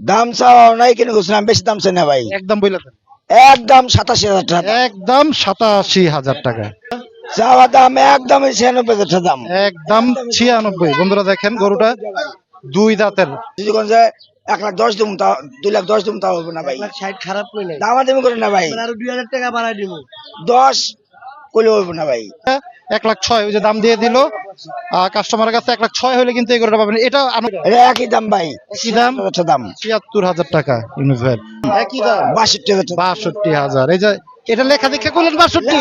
দাম চাওয়া নাই কিনে ঘুষলাম বেশি দাম চাই না ভাই। একদম বইলা একদম সাতাশি হাজার টাকা একদম সাতাশি হাজার টাকা। চাওয়া দাম একদম ছিয়ানব্বই হাজার টাকা দাম। একদম ছিয়ানব্বই। বন্ধুরা দেখেন গরুটা দুই দাঁতের। যায় এক লাখ দশ দিম তাও দুই লাখ দশ দিম তাও হবে না ভাই। ষাট খারাপ কই নাই দাম দামি করে না ভাই। আরও দুই হাজার টাকা বাড়াই দিব। দশ করলে হবে না ভাই। এক লাখ ছয় ওই যে দাম দিয়ে দিল। কাস্টমারের কাছে এক লাখ ছয় হলে কিন্তু এই গরুটা পাবেন। এটা একই দাম ভাই। একই দাম? দাম। ছিয়াত্তর হাজার টাকা ইউনুস ভাই। একই দাম? বাষট্টি হাজার বাষট্টি হাজার। এই যে এটা লেখা দেখে করলেন বাষট্টি?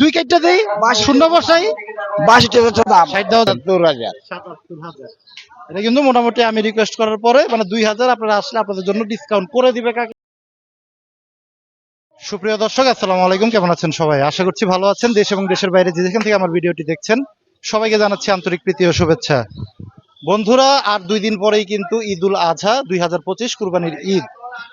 দুই কাইটটা দেই? শূন্য বসাই? বাষট্টি হাজার দাম। ষাট হাজার। সাতাত্তর হাজার। এটা কিন্তু মোটামুটি আমি রিকোয়েস্ট করার পরে মানে দুই হাজার আপনারা আসলে আপনাদের জন্য ডিসকাউন্ট করে দিবে কাকে? সুপ্রিয় দর্শক, আসসালামু আলাইকুম। কেমন আছেন সবাই? আশা করছি ভালো আছেন। দেশ এবং দেশের বাইরে যে যেখান থেকে আমার ভিডিওটি দেখছেন, সবাইকে জানাচ্ছি আন্তরিক প্রীতি ও শুভেচ্ছা। বন্ধুরা, আর দুই দিন পরেই কিন্তু ঈদ উল আজহা দুই হাজার পঁচিশ কুরবানির ঈদ।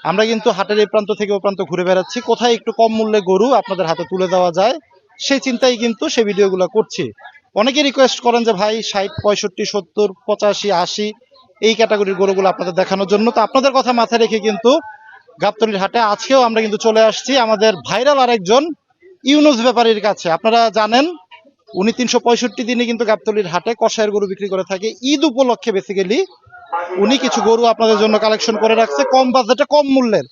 আমরা কিন্তু হাটের এই প্রান্ত থেকে ও প্রান্ত ঘুরে বেড়াচ্ছি। কোথায় একটু কম মূল্যে গরু আপনাদের হাতে তুলে দেওয়া যায়, সেই চিন্তাই কিন্তু সেই ভিডিওগুলো করছি। অনেকে রিকোয়েস্ট করেন যে, ভাই, ষাট, পঁয়ষট্টি, সত্তর, পঁচাশি, আশি, এই ক্যাটাগরির গরুগুলো আপনাদের দেখানোর জন্য। তো আপনাদের কথা মাথায় রেখে কিন্তু গাবতলির হাটে আজকেও আমরা কিন্তু চলে আসছি আমাদের ভাইরাল আরেকজন ইউনুস ব্যাপারীর কাছে। আপনারা জানেন, উনি তিনশো পঁয়ষট্টি দিনে কিন্তু গাবতলির হাটে কষায়ের গরু বিক্রি করে থাকে। ঈদ উপলক্ষে বেসিক্যালি উনি কিছু গরু আপনাদের জন্য কালেকশন করে রাখছে, কম বাজেটে, কম মূল্যের।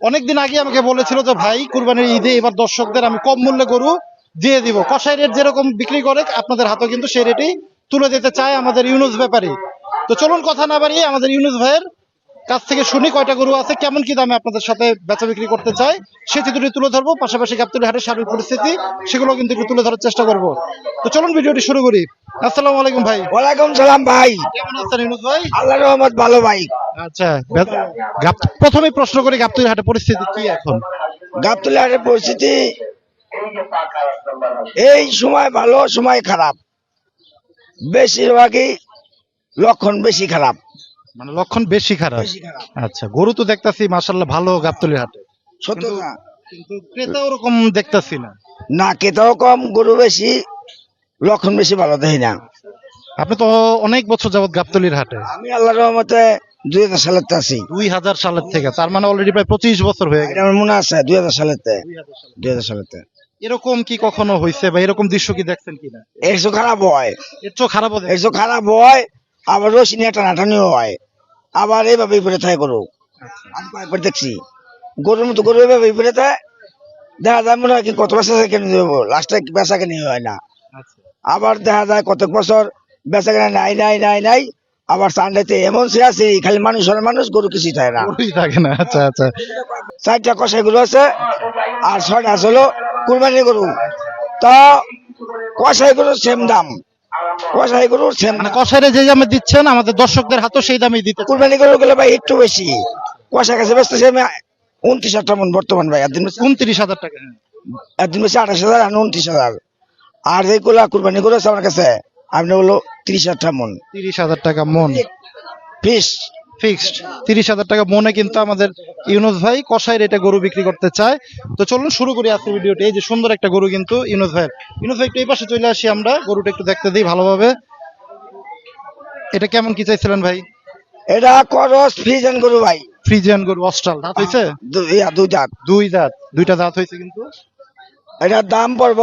অনেকদিন আগে আমাকে বলেছিল যে, ভাই, কুরবানির ঈদে এবার দর্শকদের আমি কম মূল্যে গরু দিয়ে দিব। কষাই রেট যেরকম বিক্রি করে, আপনাদের হাতেও কিন্তু সেই রেটেই তুলে দিতে চায় আমাদের ইউনুস ব্যাপারী। তো চলুন কথা না বাড়িয়ে আমাদের ইউনুস ভাইয়ের কাছ থেকে শুনি কয়টা গরু আছে কেমন কি দামে আপনাদের সাথে বেচা বিক্রি করতে চায় সেই চিত্রটি তুলে ধরবো পাশাপাশি গাবতলি হাটের সার্বিক পরিস্থিতি সেগুলো কিন্তু একটু তুলে ধরার চেষ্টা করব। তো চলুন ভিডিওটি শুরু করি। আসসালামু আলাইকুম ভাই। ওয়ালাইকুম সালাম ভাই। কেমন আছেন ইউনুস ভাই? আল্লাহ রহমত ভালো ভাই। আচ্ছা প্রথমেই প্রশ্ন করি গাবতলি হাটের পরিস্থিতি কি এখন? গাবতলি হাটের পরিস্থিতি এই সময় ভালো সময় খারাপ। বেশিরভাগই লক্ষণ বেশি খারাপ। মানে লক্ষণ বেশি খারাপ। বেশি খারাপ। আচ্ছা গরু তো দেখতাছি মাশাল্লাহ ভালো গাবতলি হাটে। সত্য না কিন্তু ক্রেতা ওরকম দেখতাছি না। না কেতাও কম গরু বেশি লক্ষণ বেশি ভালো দেখি না। আপনি তো অনেক বছর যাবত গাবতলির হাটে। আমি আল্লাহ রহমতে দুই হাজার সালের আছি। দুই হাজার সালের থেকে তার মানে অলরেডি প্রায় পঁচিশ বছর হয়ে গেছে। আমার মনে আছে দুই হাজার সালেতে দুই হাজার সালেতে এরকম কি কখনো হয়েছে বা এরকম দৃশ্য কি দেখছেন কিনা? একশো খারাপ হয়। খারাপ হতে একশো খারাপ হয় আবার রশি নিয়ে টানাটানিও হয়। আবার এইভাবে বিপরে থাকে গরু। আমি কয়েকবার দেখছি। গরুর মতো গরু এইভাবে বিপরে থাকে দেখা যায় মনে হয় কি কত বছর কেনে দেবো লাস্টে বেচা কেনে হয় না। আচ্ছা। আবার দেখা যায় কত বছর বেচা কেনে নাই নাই নাই নাই আবার সানডেতে এমন সে আছে খালি মানুষ হয় মানুষ গরু কিছুই থাকে না। থাকে না আচ্ছা আচ্ছা। চারটা কষাই গরু আছে আর ছয়টা হলো কুরবানি গরু। তা কষাই গরুর সেম দাম। কষাই গরু মানে কষাইরে যে দামে দিচ্ছেন আমাদের দর্শকদের হাতেও সেই দামে দিতে কুরবানি গরু গেলে ভাই একটু বেশি। কষা কাছে বেচতেছে আমি উনত্রিশ হাজার মন বর্তমান ভাই একদিন উনত্রিশ হাজার টাকা। একদিন বেশি আঠাশ হাজার আর উনত্রিশ হাজার। আর যেগুলা কুরবানি গরু আছে আমার কাছে আপনি হলো তিরিশ হাজার মন। ত্রিশ হাজার টাকা মন। Piece fixed. তিরিশ হাজার টাকা মনে কিন্তু আমাদের ইউনুস ভাই কষাই রেটে গরু বিক্রি করতে চায়। তো চলুন শুরু করি আজকে ভিডিওটি। এই যে সুন্দর একটা গরু কিন্তু ইউনুস ভাইয়ের। ইউনুস ভাই একটু এই পাশে চলে আসি আমরা। গরুটা একটু দেখতে দিই ভালোভাবে। এটা কেমন কি চাইছিলেন ভাই? এটা করস ফ্রিজেন গরু ভাই। ফ্রিজিয়ান গরু অস্ট্রাল। দাঁত হয়েছে দুই দাঁত। দুই দাঁত। দুইটা দাঁত হয়েছে কিন্তু? এটার দাম পড়ব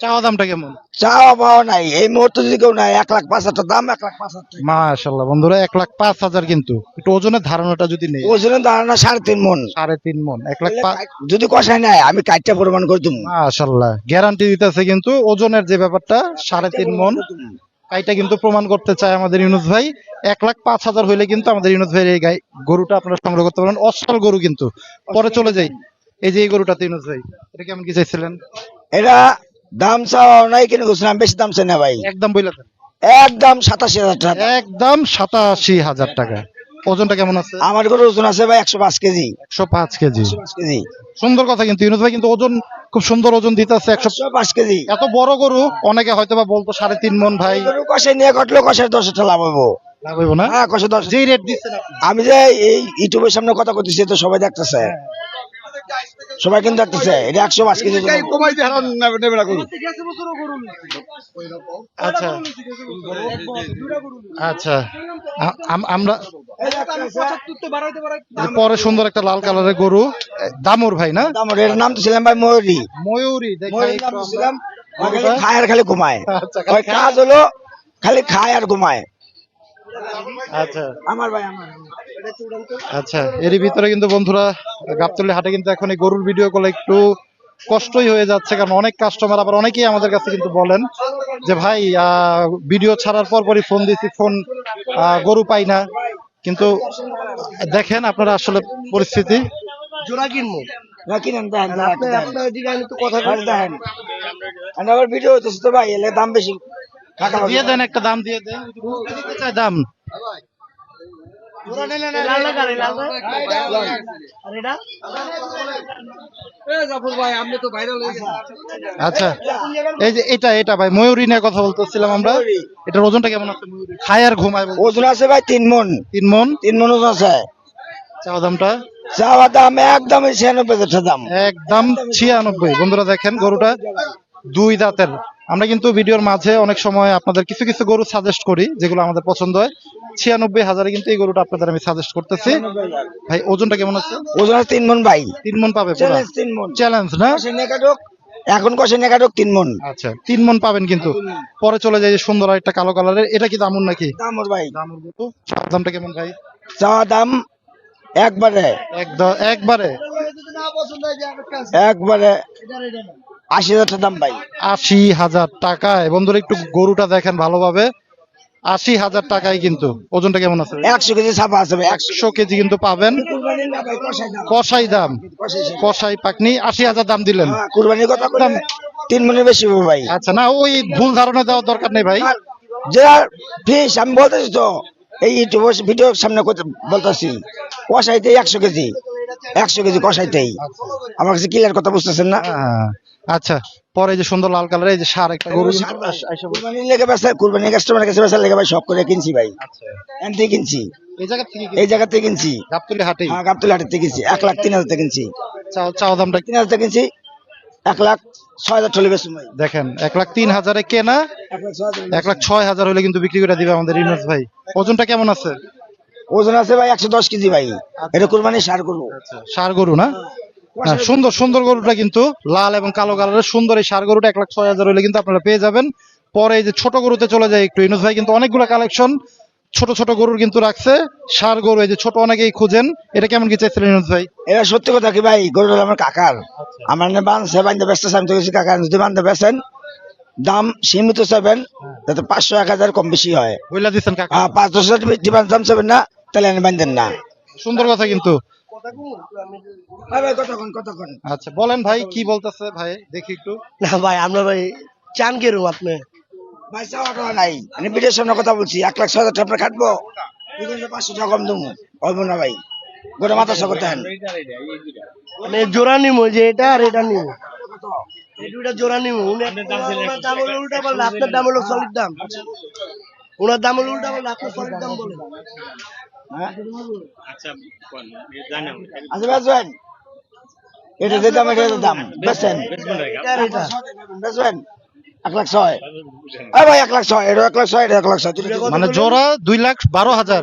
চাওয়া দামটা কেমন? চাওয়া পাওয়া নাই। এই মুহূর্তে যদি কেউ নাই এক লাখ পাঁচ হাজার দাম এক লাখ পাঁচ হাজার মাশাল্লাহ বন্ধুরা এক লাখ পাঁচ হাজার কিন্তু। একটু ওজনের ধারণাটা যদি নেই। ওজনের ধারণা সাড়ে তিন মন। সাড়ে তিন মন এক লাখ যদি নাই আমি কাঠটা প্রমাণ করে দিব মাশাল্লাহ গ্যারান্টি দিতেছে কিন্তু ওজনের যে ব্যাপারটা সাড়ে তিন মন। গাইটা কিন্তু প্রমাণ করতে চায় আমাদের ইউনুস ভাই। এক লাখ পাঁচ হাজার হইলে কিন্তু আমাদের ইউনুস ভাইয়ের এই গাই গরুটা আপনারা সংগ্রহ করতে পারেন। অসল গরু কিন্তু। পরে চলে যাই। এই যে এই গরুটাতে ইউনুস ভাই এটা কেমন কি চাইছিলেন? এটা দাম নাই কিনে বেশি দাম চাই না ভাই। একদম বইলা একদম সাতাশি হাজার টাকা। একদম সাতাশি হাজার টাকা। ওজনটা কেমন আছে? আমার গরু ওজন আছে ভাই একশো পাঁচ কেজি। একশো পাঁচ কেজি। কেজি। সুন্দর কথা কিন্তু ইউনুস ভাই কিন্তু ওজন খুব সুন্দর ওজন দিতেছে একশো একশো পাঁচ কেজি। এত বড় গরু অনেকে হয়তো বা বলতো সাড়ে তিন মন ভাই। গরু কষাই নিয়ে কটলো কষাই দশ হাজার লাভ হব লাভ না? হ্যাঁ কষাই দশ যেই রেট দিচ্ছেন আমি যে এই ইউটিউবের সামনে কথা করতেছি তো সবাই দেখতেছে। সবাই কিন্তু দেখতেছে এটা একশো পাঁচ কেজি ওজন। আচ্ছা। আচ্ছা। পরে সুন্দর একটা লাল কালারের গরু। দামুর ভাই না? দাম ওর, এর নাম তো ছিলাম ভাই ময়ূরী। ময়ূরী খায় আর খালি ঘুমায়। আচ্ছা, ওই কাজ হলো খালি খায় আর ঘুমায়। আচ্ছা। আমার ভাই আমার আচ্ছা এরই ভিতরে কিন্তু বন্ধুরা গাবতলি হাটে কিন্তু এখন এই গরুর ভিডিও করলে একটু কষ্টই হয়ে যাচ্ছে কারণ অনেক কাস্টমার আবার অনেকেই আমাদের কাছে কিন্তু বলেন যে ভাই ভিডিও ছাড়ার পর পরই ফোন দিছি ফোন আহ, গরু পাই না। কিন্তু দেখেন আপনারা আসলে পরিস্থিতি। জোড়া কিনবো? দেখেন আপনার এদিকে আমি তো কথা দেখেন দেখেন আবার ভিডিও তো ভাই এলে দাম বেশি। দিয়ে দেন একটা দাম দিয়ে দেন চাই দাম। আচ্ছা এই যে এটা এটা ভাই ময়ূরী নিয়ে কথা বলতেছিলাম আমরা। এটার ওজনটা কেমন আছে? ময়ূরী? খায় আর ঘুমায় ওজন আছে ভাই তিন মন। তিন মন? তিন মন ওজন আছে। চাওয়া দামটা? চাওয়া দাম একদম ছিয়ানব্বই দাম। একদম ছিয়ানব্বই। বন্ধুরা দেখেন গরুটা। দুই দাঁতের। আমরা কিন্তু ভিডিওর মাঝে অনেক সময় আপনাদের কিছু কিছু গরু সাজেস্ট করি যেগুলো আমাদের পছন্দ হয়। ছিয়ানব্বই হাজারে কিন্তু এই গরুটা আপনাদের আমি সাজেস্ট করতেছি। ভাই ওজনটা কেমন আছে? ওজন তিন মন ভাই। তিন মন পাবে চ্যালেঞ্জ তিন মন। চ্যালেঞ্জ না? এখন কষে নেকাটক তিন মন। আচ্ছা তিন মন পাবেন কিন্তু। পরে চলে যায় যে সুন্দর একটা কালো কালারের। এটা কি দামুন নাকি? দাম ওর ভাই। দামুর গরু দামটা কেমন ভাই? চাওয়া দাম একবারে। একবারে। একবারে। আশি হাজার টাকা দাম ভাই। আশি হাজার টাকায় বন্ধুরা একটু গরুটা দেখেন ভালোভাবে। আশি হাজার টাকায় কিন্তু। ওজনটা কেমন আছে? একশো কেজি ছাপা আছে একশো কেজি কিন্তু পাবেন। কষাই দাম। কষাই দাম দাম। পাকনি। আশি হাজার দাম দিলেন। হ্যাঁ, কুরবানির কথা বললাম তিন বেশি ভাই। আচ্ছা না ওই ভুল ধারণা দেওয়ার দরকার নেই ভাই। যারা ফিস আমি বলতেছি তো এই ইউটিউব ভিডিওর সামনে বলতেছি কষাইতেই একশো কেজি। একশো কেজি কষাইতেই। আমার কাছে ক্লিয়ার কথা বুঝতেছেন না? হ্যাঁ, আচ্ছা পরে যে সুন্দর লাল কালার এই যে সার একটা গরু। কুরবানির লেগে বেসা কুরবানির কাস্টমার কাছে বেসার লেগে ভাই সব করে কিনছি ভাই। আচ্ছা। থেকে কিনছি। এই জায়গা থেকে এই জায়গা থেকে কিনছি। গাবতলি হাটে? হ্যাঁ গাবতলা হাটের থেকে কিনছি। এক লাখ তিন হাজার থেকে কিনছি। চাও চাও দামটা? তিন হাজার থেকে কিনছি। এক লাখ ছয় হাজার চলে বেশি ভাই। দেখেন এক লাখ তিন হাজারে কেনা এক লাখ ছয় হাজার হলে কিন্তু বিক্রি করে দিবে আমাদের ইউনুস ভাই। ওজনটা কেমন আছে? ওজন আছে ভাই একশো দশ কেজি ভাই। এটা কুরবানি সার করব সার গরু না? হ্যাঁ, সুন্দর সুন্দর গরুটা কিন্তু লাল এবং কালো কালারের। সুন্দর এই সার গরুটা এক লাখ ছয় হাজার হলে কিন্তু আপনারা পেয়ে যাবেন। পরে এই যে ছোট গরুতে চলে যায় একটু ইনুস ভাই কিন্তু অনেকগুলো কালেকশন ছোট ছোট গরুর কিন্তু রাখছে। সার গরু এই যে ছোট অনেকেই খুঁজেন। এটা কেমন কি চাইছিলেন ইনুস ভাই? এটা সত্যি কথা কি ভাই গরু আমার কাকার। আমার না বানছে বান্ধে ব্যস্ত আমি তো গেছি কাকা যদি বান্ধে বেছেন দাম সীমিত চাবেন যাতে পাঁচশো এক হাজার কম বেশি হয়। বইলা দিচ্ছেন কাকা। পাঁচ দশ হাজার দাম চাবেন না তাহলে বান্ধেন না। সুন্দর কথা কিন্তু। ভাই ভাই কতক্ষণ কতক্ষণ আচ্ছা বলেন ভাই কি বলতেছে? ভাই দেখি একটু। না ভাই আমরা ভাই চান কেরম আপনি। ভাই চাওয়া টাওয়া নাই। আমি সামনে কথা বলছি এক লাখ ছয় হাজার টাকা আপনার কাটবো পাঁচশো টাকা কম দেবো। হবে না ভাই। গোটা মাথা সকর দেন। মানে জোড়া নিমো যে এটা আর এটা নিমো। এই দুইটা জোড়া নিমো। ওনার দাম হলো উল্টা আপনার দাম হলো সলিড দাম। ওনার দাম হলো উল্টা বললে আপনার সলিড দাম বলে? আচ্ছা বেচবেন এটা যে দাম এটা দাম। বেচছেন এটা। আর এটা। বেচবেন এক লাখ ছয়। ভাই এক লাখ ছয়। এটা এক লাখ ছয় এটা এক লাখ ছয়। মানে জোড়া দুই লাখ বারো হাজার।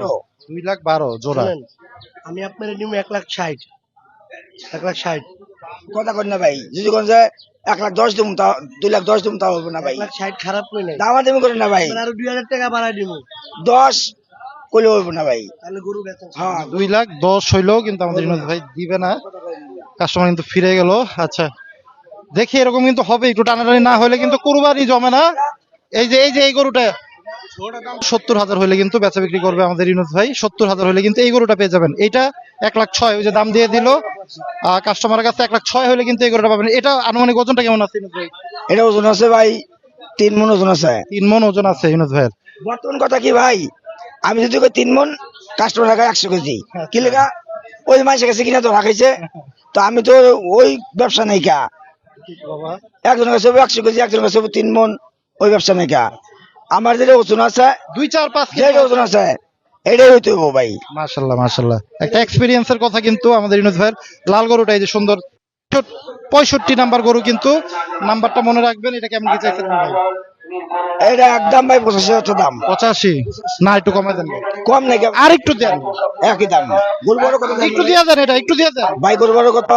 দুই লাখ বারো। জোড়া। আমি আপনার নিমো এক লাখ ষাট। এক লাখ ষাট। কথা কর না ভাই। যদি কোন যে এক লাখ দশ দিম তা দুই লাখ দশ দিম তা হবে না ভাই। এক লাখ ষাট খারাপ দামা দামি করেন না ভাই। আরও দুই হাজার টাকা বাড়াই দিব। দশ করলে হবে না ভাই। হ্যাঁ দুই লাখ দশ হইলেও কিন্তু আমাদের ভাই দিবে না। কাস্টমার কিন্তু ফিরে গেল। আচ্ছা দেখি এরকম কিন্তু হবে। একটু টানাটানি না হলে কিন্তু কুরবানি জমে না। এই যে এই যে এই গরুটা সত্তর হাজার হলে কিন্তু বেচা বিক্রি করবে আমাদের ভাই। সত্তর হাজার হলে কিন্তু এই গরুটা পেয়ে যাবেন। এইটা এক লাখ ছয় ওই যে দাম দিয়ে দিল। কাস্টমারের কাছে এক লাখ ছয় হলে কিন্তু এই গরুটা পাবেন। এটা আনুমানিক ওজনটা কেমন আছে ভাই? এটা ওজন আছে ভাই তিন মন ওজন আছে। তিন মন ওজন আছে ইউনুস ভাইয়ের। বর্তমান কথা কি ভাই? আমি যদি তিন মন কাস্টমার রাখা একশো কেজি কি লেখা ওই মানুষের কাছে কিনা তো রাখাইছে তো আমি তো ওই ব্যবসা নাই কা একজনের কাছে একশো কেজি একজনের কাছে তিন মন ওই ব্যবসা নাই কা আমার যেটা ওজন আছে দুই চার পাঁচ যেটা ওজন আছে এটাই হইতে হব ভাই। মাশাল্লাহ মাশাল্লাহ। একটা এক্সপিরিয়েন্সের কথা কিন্তু আমাদের ভাইয়ের লাল গরুটা এই যে সুন্দর পঁয়ষট্টি নাম্বার গরু কিন্তু নাম্বারটা মনে রাখবেন এটা কেমন কি চাইছেন ভাই? এটা একদম ভাই পঁচাশি হাজার দাম। পঁচাশি? না একটু কমে দেন কম আর একটু দেন। একই দাম। কত একটু দিয়ে দেন এটা একটু দিয়ে দেন। ভাই বড় কত?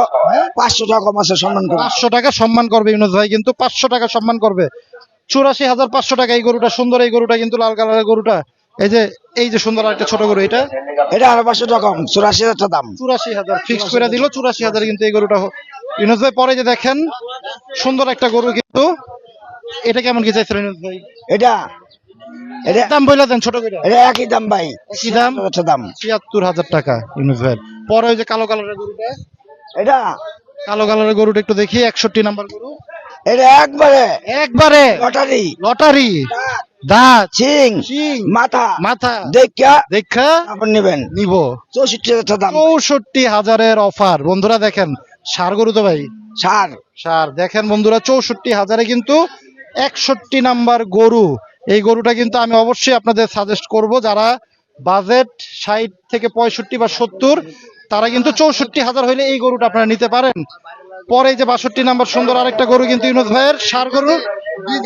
পাঁচশো টাকা কম আছে সম্মান করুন। পাঁচশো টাকা সম্মান করবে ইউনুস ভাই কিন্তু পাঁচশো টাকা সম্মান করবে। চুরাশি হাজার পাঁচশো টাকা এই গরুটা সুন্দর এই গরুটা কিন্তু লাল কালারের গরুটা। এই যে এই যে সুন্দর একটা ছোট গরু এটা? এটা আরও পাঁচশো টাকা কম চুরাশি হাজার দাম। চুরাশি হাজার ফিক্সড করে দিল চুরাশি হাজার কিন্তু এই গরুটা ইউনুস ভাই পরে যে দেখেন সুন্দর একটা গরু কিন্তু। এটা কেমন কি চাইছিলেন ভাই? এটা এটা দাম বইলা দেন ছোট করে এটা একই দাম ভাই। একই দাম? দাম। ছিয়াত্তর হাজার টাকা ইউনুস ভাই। পরে ওই যে কালো কালারের গরুটা। এটা? কালো কালারের গরুটা একটু দেখি একষট্টি নাম্বার গরু। এটা একবারে। একবারে? লটারি। লটারি? সিং শিং। মাথা। মাথা। দেখা দেখা তারপর নেবেন। নিব। চৌষট্টি হাজার দাম। চৌষট্টি হাজারের অফার। বন্ধুরা দেখেন সার গরু তো ভাই? সার। সার। দেখেন বন্ধুরা চৌষট্টি হাজারে কিন্তু একষট্টি নাম্বার গরু। এই গরুটা কিন্তু আমি অবশ্যই আপনাদের সাজেস্ট করব যারা বাজেট ষাট থেকে পঁয়ষট্টি বা সত্তর তারা কিন্তু চৌষট্টি হাজার হইলে এই গরুটা আপনারা নিতে পারেন। পরে যে বাষট্টি নাম্বার সুন্দর আরেকটা গরু কিন্তু ইউনুস ভাইয়ের সার গরু।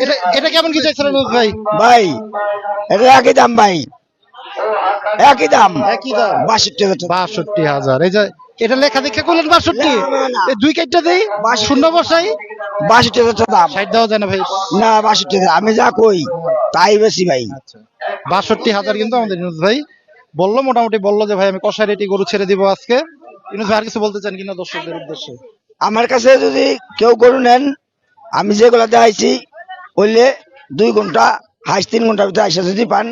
এটা এটা কেমন কি চাইছিলেন ইউনুস ভাই? ভাই এটা একই দাম ভাই। একই দাম। একই দাম। বাষট্টি হাজার বাষট্টি হাজার। এই যে এটা লেখা দেখে করলেন বাষট্টি। দুই কাইটটা দেই শূন্য বসাই। বাষট্টি হাজার দাম। ষাট দেওয়া যায় না ভাই। না বাষট্টি আমি যা কই তাই বেশি ভাই। বাষট্টি হাজার কিন্তু আমাদের ভাই বলল মোটামুটি বলল যে ভাই আমি কষাই রেটি গরু ছেড়ে দিব আজকে। ইউনুস ভাই আর কিছু বলতে চান কিনা দর্শকদের উদ্দেশ্যে? আমার কাছে যদি কেউ গরু নেন আমি যেগুলা দেখাইছি বললে দুই ঘণ্টা হাইস তিন ঘণ্টার ভিতরে আইসা যদি পান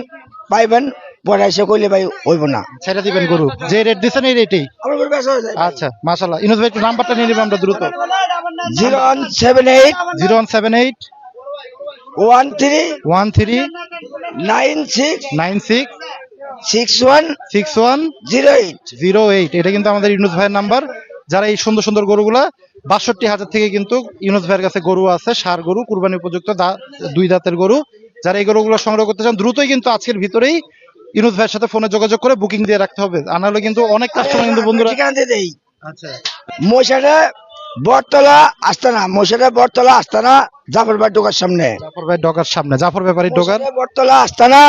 পাইবেন। পরে আইসা কইলে ভাই হইব না। ছেড়ে দিবেন গরু। যে রেট দিচ্ছেন এই রেটেই আমার গরু বেচা যায়। আচ্ছা মাশাল্লাহ ইউনুস ভাই একটু নাম্বারটা নিয়ে নেবেন আমরা দ্রুত। Zero one seven eight zero one seven eight one three one three nine six nine six six one six one zero eight zero eight. এটা কিন্তু আমাদের ইউনুস ভাইয়ের নাম্বার। যারা এই সুন্দর সুন্দর গরুগুলা বাষট্টি হাজার থেকে কিন্তু ইউনুস ভাইয়ের কাছে গরু আছে সার গরু কুরবানি উপযুক্ত দুই দাঁতের গরু। যারা এই গরুগুলো সংগ্রহ করতে চান দ্রুতই কিন্তু আজকের ভিতরেই ইউনুস ভাইয়ের সাথে ফোনে যোগাযোগ করে বুকিং দিয়ে রাখতে হবে। আর নাহলে কিন্তু অনেক কাস্টমার কিন্তু বন্ধুরা ঠিকানা দিয়ে দেই। আচ্ছা। মশারে বটতলা আস্তানা মশারে বটতলা আস্তানা জাফর ভাই ঢোকার সামনে। জাফর ভাই ডোকার সামনে। জাফর ব্যাপারী ডোকার বটতলা আস্তানা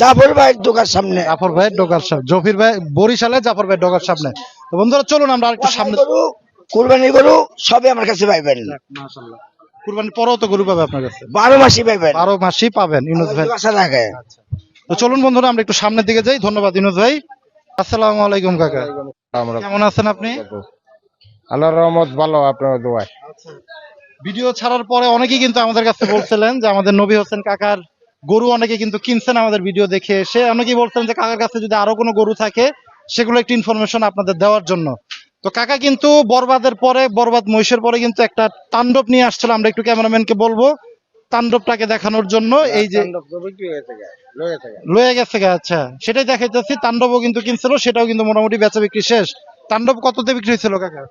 জাফর ভাই ঢোকার সামনে। জাফর ভাই ডোকার সামনে। জফির ভাই বরিশালে জাফর ভাই ডোকার সামনে। তো বন্ধুরা চলুন আমরা আরেকটু সামনে কুরবানি গরু সবই আমার কাছে পাইবেন। মাশাআল্লাহ। কুরবানির পরেও তো গরু পাবে আপনার কাছে। বারো মাসই পাইবেন। বারো মাসই পাবেন ইউনুস ভাই। রাখে তো চলুন বন্ধুরা আমরা একটু সামনের দিকে যাই। ধন্যবাদ ইনুস ভাই। আসসালামু আলাইকুম কাকা। কেমন আছেন আপনি? আল্লাহর রহমত ভালো আপনার দোয়ায়। ভিডিও ছাড়ার পরে অনেকেই কিন্তু আমাদের কাছে বলছিলেন যে আমাদের নবী হোসেন কাকার গরু অনেকে কিন্তু কিনছেন আমাদের ভিডিও দেখে। এসে অনেকেই বলছেন যে কাকার কাছে যদি আরও কোনো গরু থাকে সেগুলো একটু ইনফরমেশন আপনাদের দেওয়ার জন্য। তো কাকা কিন্তু বরবাদের পরে বরবাদ মহিষের পরে কিন্তু একটা তাণ্ডব নিয়ে আসছিল। আমরা একটু ক্যামেরাম্যানকে বলব। তাণ্ডবটাকে দেখানোর জন্য এই যে লয়ে গেছে গা, আচ্ছা। সেটাই দেখাইতেছি তাণ্ডবও কিন্তু কিনছিল সেটাও কিন্তু মোটামুটি বেচা বিক্রি শেষ। তাণ্ডব কততে বিক্রি হয়েছিল কাকা?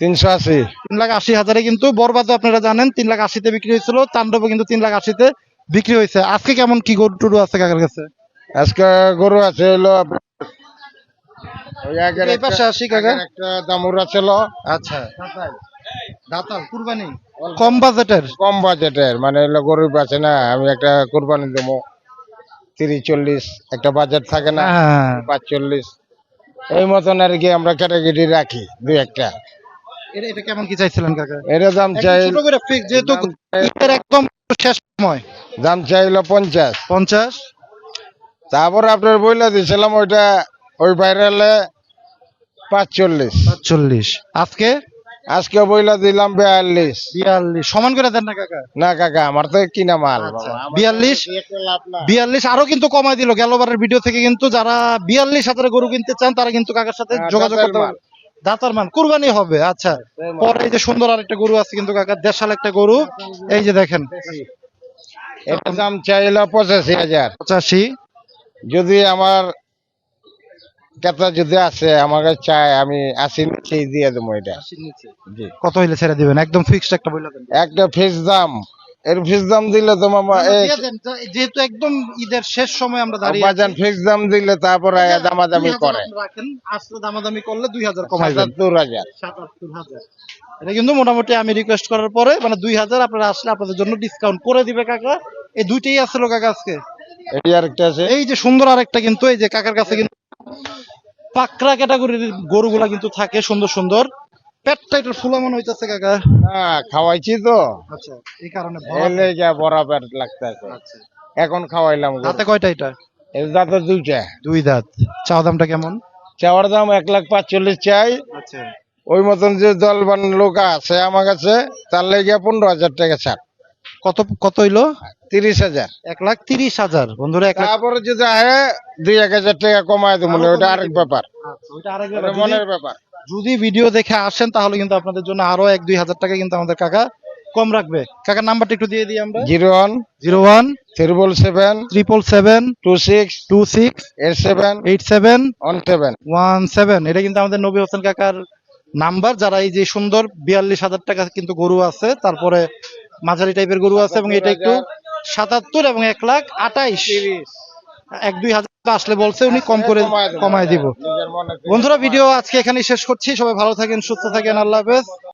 তিনশো আশি। তিন লাখ আশি হাজারে কিন্তু বরবাদও আপনারা জানেন তিন লাখ আশিতে বিক্রি হয়েছিল তাণ্ডবও কিন্তু তিন লাখ আশিতে বিক্রি হয়েছে। আজকে কেমন কি গরু টুরু আছে কাকার কাছে? আজকে গরু আছে হলো এই পাশে আসি কাকা। একটা দামুরা ছিল আচ্ছা। দাতাল কুরবানি। কম বাজেটের? কম বাজেটের মানে হলো গরু আছে না আমি একটা কোরবানি দেবো। তিরিশ চল্লিশ একটা বাজেট থাকে না হ্যাঁ। পাঁচ চল্লিশ এই মতন আর কি আমরা ক্যাটাগরি রাখি দুই একটা। এটা এটা কেমন কি চাইছিলেন কাকা? এর দাম চাই ছোট করে fix, যেহেতু একদম শেষ সময়। দাম চাইলো পঞ্চাশ। পঞ্চাশ? তারপর আপনার বইলা দিয়েছিলাম ওইটা ওই ভাইরালে পাঁচচল্লিশ। চল্লিশ আজকে? আজকে বইলা দিলাম বিয়াল্লিশ। বিয়াল্লিশ। সমান করে দেন না কাকা? না কাকা আমার তো কিনা মাল। বিয়াল্লিশ? লাভ না। বিয়াল্লিশ আরও কিন্তু কমাই দিল। গেলবারের ভিডিও থেকে কিন্তু যারা বিয়াল্লিশ হাজারে গরু কিনতে চান তারা কিন্তু কাকার সাথে হ্যাঁ, যোগাযোগ করতে। পারেন দাতার মান কুরবানি হবে আচ্ছা। পরে এই যে সুন্দর আরেকটা গরু আছে কিন্তু কাকার দেশাল একটা গরু। এই যে দেখেন। এটার দাম চাইলো পঁচাশি হাজার। পঁচাশি। যদি আমার কেতা যদি আছে আমাকে চাই আমি আশি নিচেই দিয়ে দেবো এটা। জি। কত হইলে ছেড়ে দিবেন? একদম ফিক্সড একটা বলে দেন। একটা ফিস দাম। এর ফিক্স দাম দিলে তো মামা এই যেহেতু একদম ঈদের শেষ সময় আমরা দাঁড়িয়ে বাজান ফিক্স দাম দিলে তারপরে দামাদামি করে। রাখেন আসলে দামাদামি করলে দুই হাজার কমাই দেন। সাতাত্তর হাজার। সাতাত্তর হাজার। এটা কিন্তু মোটামুটি আমি রিকোয়েস্ট করার পরে মানে দুই হাজার আপনারা আসলে আপনাদের জন্য ডিসকাউন্ট করে দিবে কাকা। এই দুইটাই আসছিল কাকা আজকে এই আরেকটা আছে। এই যে সুন্দর আরেকটা কিন্তু এই যে কাকার কাছে কিন্তু পাকড়া ক্যাটাগরির গরুগুলা কিন্তু থাকে সুন্দর সুন্দর। পেটটা এটা ফুলা হইতেছে কাকা। না খাওয়াইছি তো। আচ্ছা এই কারণে লাগতেছে। আচ্ছা। এখন খাওয়াইলাম গরু। হাতে কয়টা এটা? এর দাঁতে দুইটা। দুই দাঁত। চাওয়া দামটা কেমন? চাওয়ার দাম এক লাখ পাঁচচল্লিশ চাই। আচ্ছা। ওই মতন যে দলবান লোক আছে আমার কাছে তার লেগে পনেরো হাজার টাকা ছাড়। কত কত হইল? তিরিশ হাজার। এক লাখ তিরিশ হাজার। বন্ধুরা এক লাখ তারপরে যদি আহে দুই এক হাজার টাকা কমায় দেবো ওটা আরেক ব্যাপার। আচ্ছা, ওইটা আরেক ব্যাপার। মনের ব্যাপার। যদি ভিডিও দেখে আসেন তাহলে কিন্তু আপনাদের জন্য আরও এক দুই হাজার টাকা কিন্তু আমাদের কাকা কম রাখবে। কাকার নাম্বারটা একটু দিয়ে দিই আমরা। Zero one zero one triple seven triple seven two six two six eight seven eight seven one seven. One seven. এটা কিন্তু আমাদের নবী হোসেন কাকার নাম্বার। যারা এই যে সুন্দর বিয়াল্লিশ হাজার টাকা কিন্তু গরু আছে তারপরে মাঝারি টাইপের গরু আছে এবং এটা একটু সাতাত্তর এবং এক লাখ আঠাইশ এক দুই হাজার আসলে বলছে উনি কম করে কমায় দিব। বন্ধুরা ভিডিও আজকে এখানে শেষ করছি। সবাই ভালো থাকেন সুস্থ থাকেন আল্লাহ হাফেজ।